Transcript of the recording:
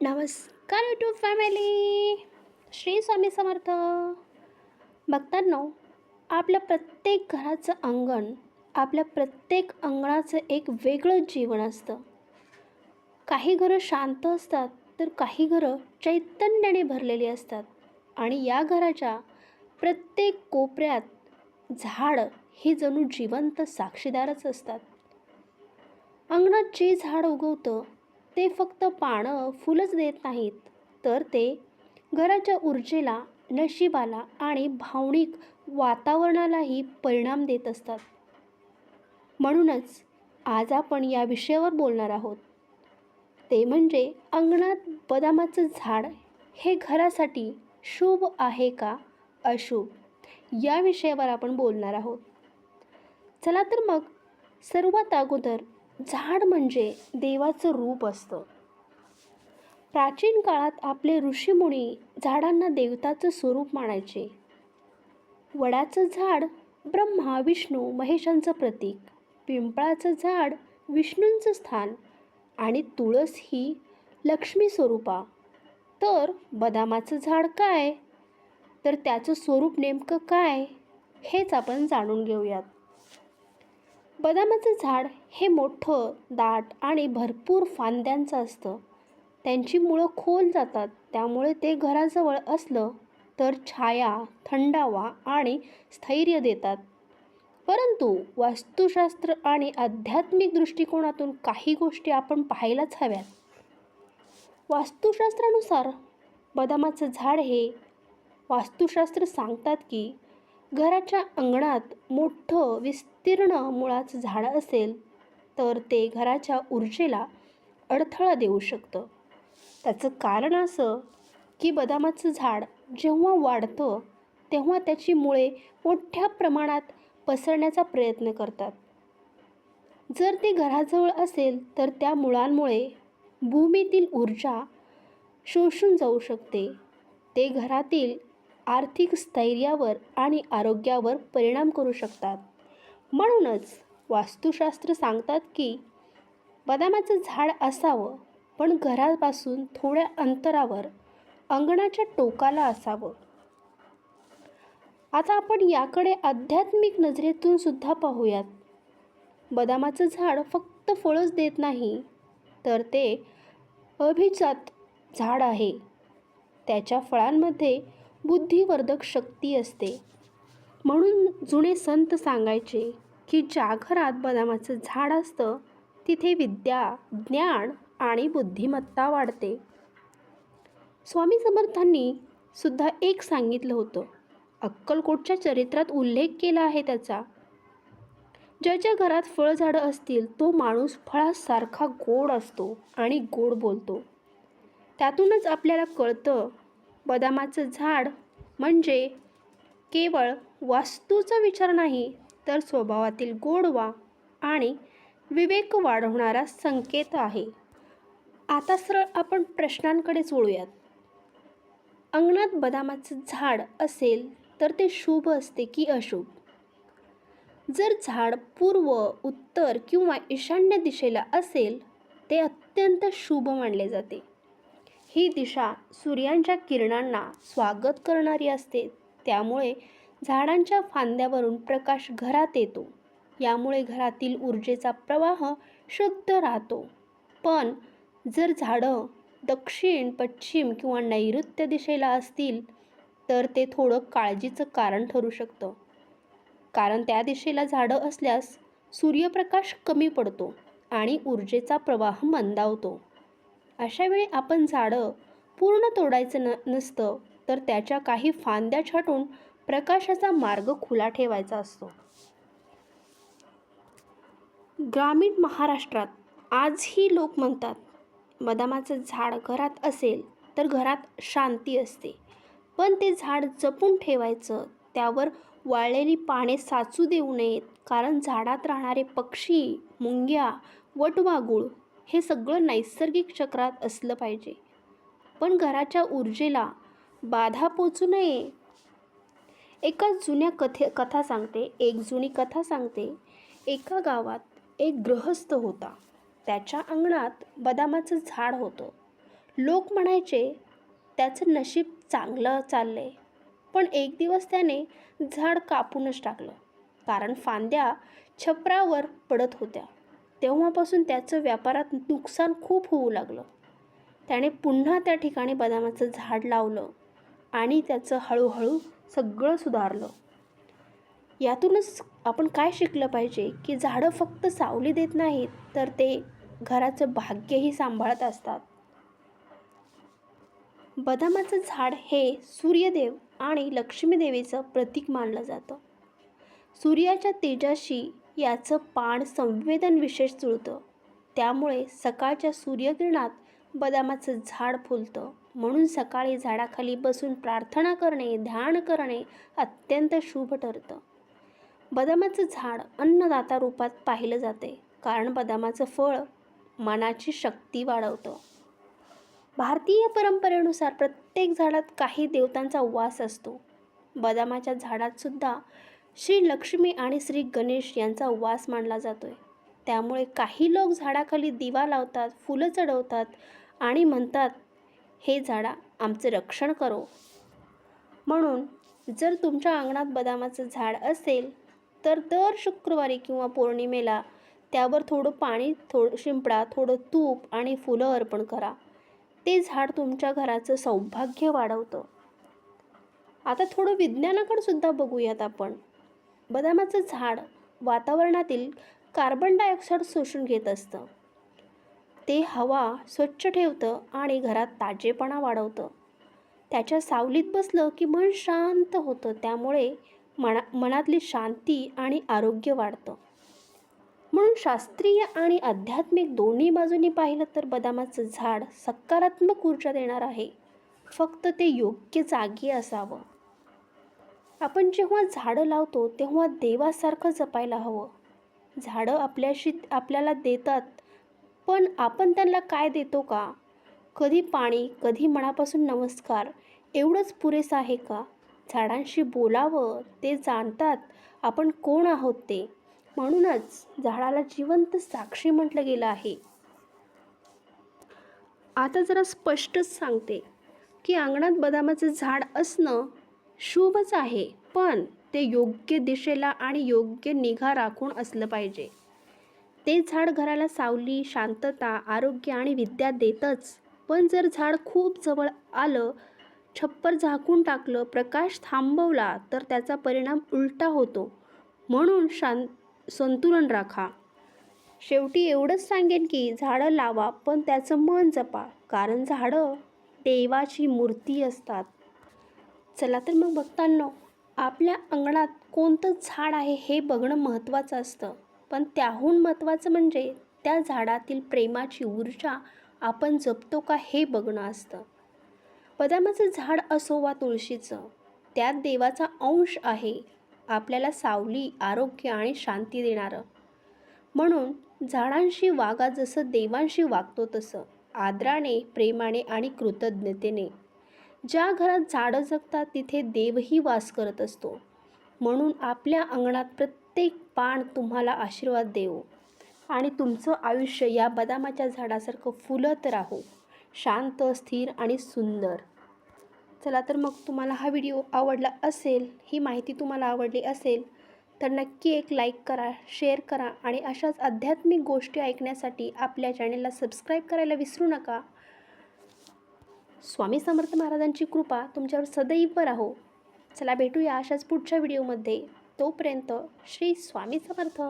नमस्कार YouTube family Shri Swami Samarth. बघतांनो आपल्या प्रत्येक घराचं अंगण आपल्या प्रत्येक अंगणाचं एक वेगळं जीवन असतं. काही घरं शांत असतात तर काही घरं चैतन्याने भरलेली असतात. आणि या घराच्या प्रत्येक कोपऱ्यात झाड हे जणू जिवंत साक्षीदारच असतात. अंगणात जे झाड उगवतं ते फक्त पानं फुलंच देत नाहीत तर ते घराच्या ऊर्जेला नशिबाला आणि भावनिक वातावरणालाही परिणाम देत असतात. म्हणूनच आज आपण या विषयावर बोलणार आहोत. ते म्हणजे अंगणात बदामाचं झाड हे घरासाठी शुभ आहे का अशुभ या विषयावर आपण बोलणार आहोत. चला तर मग सर्वात अगोदर झाड म्हणजे देवाचं रूप असतं. प्राचीन काळात आपले ऋषीमुनी झाडांना देवताचं स्वरूप मानायचे. वडाचं झाड ब्रह्मा विष्णू महेशांचं प्रतीक पिंपळाचं झाड विष्णूंचं स्थान आणि तुळस ही लक्ष्मी स्वरूपा. तर बदामाचं झाड काय? तर त्याचं स्वरूप नेमकं काय? हेच आपण जाणून घेऊयात. बदामाचं झाड हे मोठं दाट आणि भरपूर फांद्यांचं असतं. त्यांची मुळं खोल जातात. त्यामुळे ते घराजवळ असलं तर छाया थंडावा आणि स्थैर्य देतात. परंतु वास्तुशास्त्र आणि आध्यात्मिक दृष्टिकोनातून काही गोष्टी आपण पाहायलाच हव्यात. वास्तुशास्त्रानुसार बदामाचं झाड हे वास्तुशास्त्र सांगतात की घराच्या अंगणात मोठं विस्तीर्ण मुळाचं झाड असेल तर ते घराच्या ऊर्जेला अडथळा देऊ शकतं. त्याचं कारण असं की बदामाचं झाड जेव्हा वाढतं तेव्हा त्याची मुळे मोठ्या प्रमाणात पसरण्याचा प्रयत्न करतात. जर ते घराजवळ असेल तर त्या मुळांमुळे भूमीतील ऊर्जा शोषून जाऊ शकते. ते घरातील आर्थिक स्थैर्यावर आणि आरोग्यावर परिणाम करू शकतात. म्हणूनच वास्तुशास्त्र सांगतात की बदामाचं झाड असावं पण घरापासून थोड्या अंतरावर अंगणाच्या टोकाला असावं. आता आपण याकडे आध्यात्मिक नजरेतून सुद्धा पाहूयात. बदामाचं झाड फक्त फळच देत नाही तर ते अभिजात झाड आहे. त्याच्या फळांमध्ये बुद्धिवर्धक शक्ती असते. म्हणून जुने संत सांगायचे की ज्या घरात बदामाचं झाड असतं तिथे विद्या ज्ञान आणि बुद्धिमत्ता वाढते. स्वामी समर्थांनी सुद्धा एक सांगितलं होतं. अक्कलकोटच्या चरित्रात उल्लेख केला आहे त्याचा. ज्याच्या घरात फळझाडं असतील तो माणूस फळासारखा गोड असतो आणि गोड बोलतो. त्यातूनच आपल्याला कळतं बदामाचं झाड म्हणजे केवळ वास्तूचा विचार नाही तर स्वभावातील गोडवा आणि विवेक वाढवणारा संकेत आहे. आता सरळ आपण प्रश्नांकडेच वळूयात अंगणात बदामाचं झाड असेल तर ते शुभ असते की अशुभ? जर झाड पूर्व उत्तर किंवा ईशान्य दिशेला असेल ते अत्यंत शुभ मानले जाते. ही दिशा सूर्यांच्या किरणांना स्वागत करणारी असते. त्यामुळे झाडांच्या फांद्यावरून प्रकाश घरात येतो. यामुळे घरातील ऊर्जेचा प्रवाह शुद्ध राहतो. पण जर झाडं दक्षिण पश्चिम किंवा नैऋत्य दिशेला असतील तर ते थोडं काळजीचं कारण ठरू शकतं. कारण त्या दिशेला झाडं असल्यास सूर्यप्रकाश कमी पडतो आणि ऊर्जेचा प्रवाह मंदावतो. अशावेळी आपण झाडं पूर्ण तोडायचं न नसतं तर त्याच्या काही फांद्या छाटून प्रकाशाचा मार्ग खुला ठेवायचा असतो. ग्रामीण महाराष्ट्रात आजही लोक म्हणतात बदामाचं झाड घरात असेल तर घरात शांती असते. पण ते झाड जपून ठेवायचं त्यावर वाळलेली पाने साचू देऊ नयेत कारण झाडात राहणारे पक्षी मुंग्या वटवागूळ हे सगळं नैसर्गिक चक्रात असलं पाहिजे. पण घराच्या ऊर्जेला बाधा पोचू नये. एका जुन्या कथे कथा सांगते. एक जुनी कथा सांगते. एका गावात एक गृहस्थ होता. त्याच्या अंगणात बदामाचं झाड होतं. लोक म्हणायचे त्याचं नशीब चांगलं चाललं आहे पण एक दिवस त्याने झाड कापूनच टाकलं. कारण फांद्या छपरावर पडत होत्या. तेव्हापासून त्याचं व्यापारात नुकसान खूप होऊ लागलं. त्याने पुन्हा त्या ठिकाणी बदामाचं झाड लावलं आणि त्याचं हळूहळू सगळं सुधारलं. यातूनच आपण काय शिकलं पाहिजे की झाडं फक्त सावली देत नाहीत तर ते घराचं भाग्यही सांभाळत असतात. बदामाचं झाड हे सूर्यदेव आणि लक्ष्मीदेवीचं प्रतीक मानलं जातं. सूर्याच्या तेजाशी याचं पान संवेदन विशेष जुळतं. त्यामुळे सकाळच्या सूर्यकिरणात बदामाचं झाड फुलतं. म्हणून सकाळी झाडाखाली बसून प्रार्थना करणे ध्यान करणे अत्यंत शुभ ठरतं. बदामाचं झाड अन्नदाता रूपात पाहिलं जाते कारण बदामाचं फळ मनाची शक्ती वाढवतं. भारतीय परंपरेनुसार प्रत्येक झाडात काही देवतांचा वास असतो. बदामाच्या झाडात सुद्धा श्री लक्ष्मी आणि श्री गणेश यांचा वास मानला जातोय. त्यामुळे काही लोक झाडाखाली दिवा लावतात फुलं चढवतात आणि म्हणतात हे झाडा आमचं रक्षण करो. म्हणून जर तुमच्या अंगणात बदामाचं झाड असेल तर दर शुक्रवारी किंवा पौर्णिमेला त्यावर थोडं पाणी थोडं शिंपडा थोडं तूप आणि फुलं अर्पण करा. ते झाड तुमच्या घराचं सौभाग्य वाढवतं. आता थोडं विज्ञानाकडे सुद्धा बघूयात आपण. बदामाचं झाड वातावरणातील कार्बन डायऑक्साईड शोषून घेत असतं. ते हवा स्वच्छ ठेवतं आणि घरात ताजेपणा वाढवतं. त्याच्या सावलीत बसलं की मन शांत होतं. त्यामुळे मना मनातली शांती आणि आरोग्य वाढतं. म्हणून शास्त्रीय आणि आध्यात्मिक दोन्ही बाजूनी पाहिलं तर बदामाचं झाड सकारात्मक ऊर्जा देणार आहे. फक्त ते योग्य जागी असावं. आपण जेव्हा झाडं लावतो तेव्हा देवासारखं जपायला हवं. झाडं आपल्याशी आपल्याला देतात पण आपण त्यांना काय देतो का? कधी पाणी कधी मनापासून नमस्कार एवढंच पुरेसं आहे का? झाडांशी बोलावं ते जाणतात आपण कोण आहोत ते. म्हणूनच झाडाला जिवंत साक्षी म्हटलं गेलं आहे. आता जरा स्पष्टच सांगते की अंगणात बदामाचं झाड असणं शुभच आहे पण ते योग्य दिशेला आणि योग्य निगा राखून असलं पाहिजे. ते झाड घराला सावली शांतता आरोग्य आणि विद्या देतच. पण जर झाड खूप जवळ आलं छप्पर झाकून टाकलं प्रकाश थांबवला तर त्याचा परिणाम उलटा होतो. म्हणून शां संतुलन राखा. शेवटी एवढंच सांगेन की झाडं लावा पण त्याचं मन जपा. कारण झाडं देवाची मूर्ती असतात. चला तर मग बघताना आपल्या अंगणात कोणतं झाड आहे हे बघणं महत्त्वाचं असतं. पण त्याहून महत्त्वाचं म्हणजे त्या झाडातील प्रेमाची ऊर्जा आपण जपतो का हे बघणं असतं. बदामाचं झाड असो वा तुळशीचं त्यात देवाचा अंश आहे आपल्याला सावली आरोग्य आणि शांती देणारं. म्हणून झाडांशी वागा जसं देवांशी वागतो तसं आदराने प्रेमाने आणि कृतज्ञतेने. ज्या घरात झाडं जगतात तिथे देवही वास करत असतो. म्हणून आपल्या अंगणात प्रत्येक पान तुम्हाला आशीर्वाद देवो. आणि तुमचं आयुष्य या बदामाच्या झाडासारखं फुलत राहो. शांत स्थिर आणि सुंदर. चला तर मग तुम्हाला हा व्हिडिओ आवडला असेल ही माहिती तुम्हाला आवडली असेल तर नक्की एक लाईक करा शेअर करा आणि अशाच आध्यात्मिक गोष्टी ऐकण्यासाठी आपल्या चॅनेलला सबस्क्राईब करायला विसरू नका. स्वामी समर्थ महाराजांची कृपा तुमच्यावर सदैव राहो. चला भेटूया अशाच पुढच्या व्हिडिओमध्ये. तोपर्यंत श्री स्वामी समर्थ.